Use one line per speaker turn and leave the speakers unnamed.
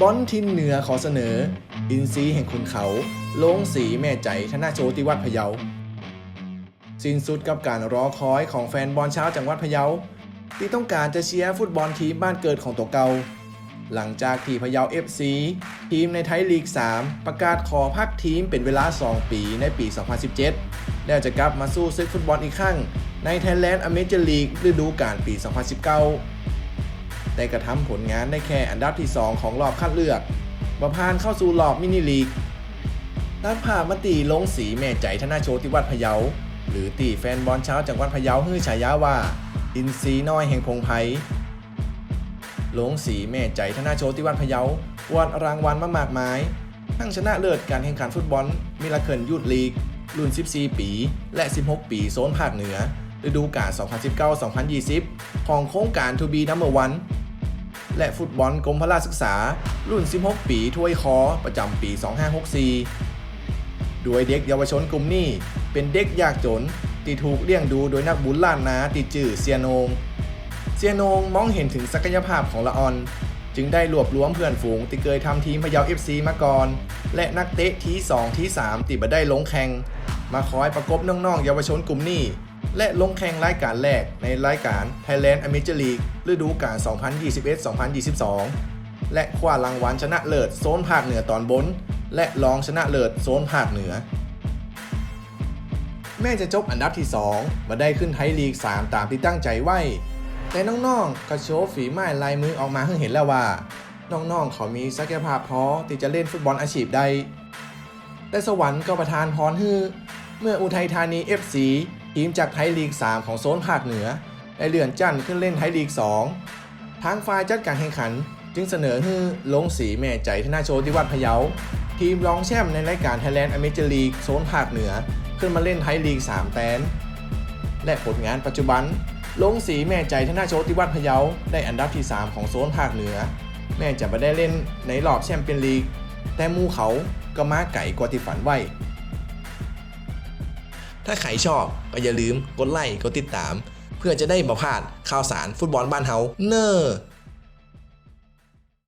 บอลทินเหนือขอเสนอ อินซีแห่งขุนเขาลงสีแม่ใจธนาโชติวัดพะเยา สิ้นสุดกับการรอคอยของแฟนบอลชาวจังหวัดพะเยา ที่ต้องการจะเชียร์ฟุตบอลทีมบ้านเกิดของตัวเก่าหลังจากที่พะเยา FC ทีมในไทยลีก 3 ประกาศขอพักทีมเป็นเวลา 2 ปีในปี 2017 แล้วจะกลับมาสู้ศึกฟุตบอลอีกครั้งใน Thailand a m a t e u r League ฤดูกาลปี 2019 แต่กระทำผลงานได้แค่อันดับที่ 2 ของรอบคัดเลือกมาผ่านเข้าสู่รอบมินิลีกตัดภามตีลงสีแม่ใจธนาโชติวัดพะเยา หรือตีแฟนบอลเช้าจังหวัดพะเยาฮือฉายาว่า อินซีน้อยแห่งพงไพลงสีแม่ใจธนาโชติวัดพะเยาวาดรางวัลมามากมาย ทั้งชนะเลิศการแข่งขันฟุตบอลมิลาเคิลยูทลีก รุ่น 14 ปี และ 16 ปีโซนภาคเหนือฤดูกาล2019-2020 ของโครงการ To Be Number One และฟุตบอลกรมพละศึกษา รุ่น 16 ปีถ้วยคอประจำปี 2564ด้วยเด็กเยาวชนกลุ่มนี้ เป็นเด็กยากจนที่ถูกเลี้ยงดูโดยนักบุญล้านนาติดจื่อเซียนง เซียนงมองเห็นถึงศักยภาพของละออน จึงได้รวบรวมเพื่อนฝูงที่เคยทำทีมพะเยา FC มาก่อน และนักเตะที2ที3ติดมาได้ลงแข่งมาคอยประกบน้องๆเยาวชนกลุ่มนี้ และลงแข่งรายการแรกในรายการ Thailand a m a t e u r League ฤดูกาล 2021-2022 และคว้ารางวัลชนะเลิศโซนภาคเหนือตอนบน และรองชนะเลิศโซนภาคเหนือ แม่จะจบอันดับที่2มาได้ขึ้นไทยลีก 3 ตามที่ตั้งใจไว้ แต่น้องๆก็โชว์ฝีไม้ลายมือออกมาให้เห็นแล้วว่า น้องๆเขามีศักยภาพพอที่จะเล่นฟุตบอลอาชีพได้แต่สวรรค์ก็ประทานพรฮือเมื่ออุทัยธานี FC ทีมจากไทยลีก 3 ของโซนภาคเหนือได้เลื่อนจันขึ้นเล่นไทยลีก 2 ทางฝ่ายจัดการแข่งขัน จึงเสนอให้ลงสีแม่ใจธนาโชติวัดพะเยา ทีมรองแชมป์ในรายการ Thailand a m a t e u r League โซนภาคเหนือ ขึ้นมาเล่นไทยลีก 3 แตนและผลงานปัจจุบัน ลงสีแม่ใจธนาโชติวัดพะเยาได้อันดับที่ 3 ของโซนภาคเหนือ แม่จะไม่ได้เล่นในรอบแชมเปี้ยนลีก แต่หมูเขาก็มาไก่กว่าที่ฝันไว้ ถ้าใครชอบก็อย่าลืมกดไลค์กดติดตาม เพื่อจะได้บ่พลาดข่าวสารฟุตบอลบ้านเฮาเนอร์